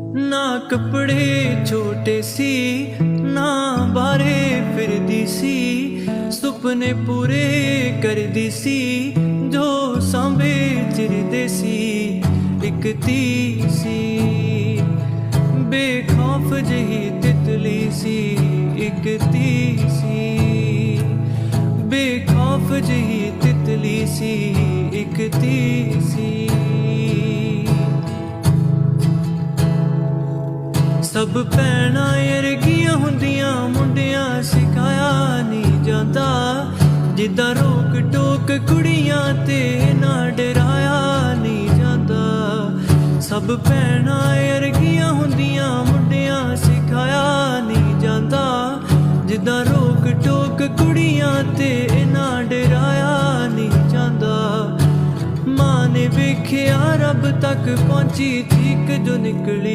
ਨਾ ਕੱਪੜੇ ਛੋਟੇ ਸੀ, ਨਾ ਬਾਰੇ ਫਿਰਦੀ ਸੀ। ਸੁਪਨੇ ਪੂਰੇ ਕਰਦੀ ਸੀ, ਜੋ ਸਾਂਭੇ ਚਿਰਦੇ ਸੀ। ਇੱਕ ਤੀ ਸੀ, ਬੇਖੌਫ ਜਹੀ ਤਿਤਲੀ ਸੀ। ਇੱਕ ਤੀ ਸੀ, ਬੇਖੌਫ ਜਹੀ ਤਿਤਲੀ ਸੀ। ਇੱਕ ਤੀ ਸਭ ਭੈਣਾਂ ਵਰਗੀਆਂ ਹੁੰਦੀਆਂ, ਮੁੰਡਿਆਂ ਸਿਖਾਇਆ ਨਹੀਂ ਜਾਂਦਾ। ਜਿੱਦਾਂ ਰੋਕ ਟੋਕ ਕੁੜੀਆਂ ਤੇ ਨਾ ਡਰਾਇਆ ਨਹੀਂ ਜਾਂਦਾ। ਸਭ ਭੈਣਾਂ ਵਰਗੀਆਂ ਹੁੰਦੀਆਂ, ਮੁੰਡਿਆਂ ਸਿਖਾਇਆ ਨਹੀਂ ਜਾਂਦਾ। ਜਿੱਦਾਂ ਰੋਕ ਟੋਕ ਕੁੜੀਆਂ ਤੇ ਨਾ ਡਰਾਇਆ ਨਹੀਂ ਜਾਂਦਾ। ਮਾਂ ਨੇ ਵੇਖਿਆ, ਰੱਬ ਤੱਕ ਪਹੁੰਚੀ, ਠੀਕ ਜੋ ਨਿਕਲੀ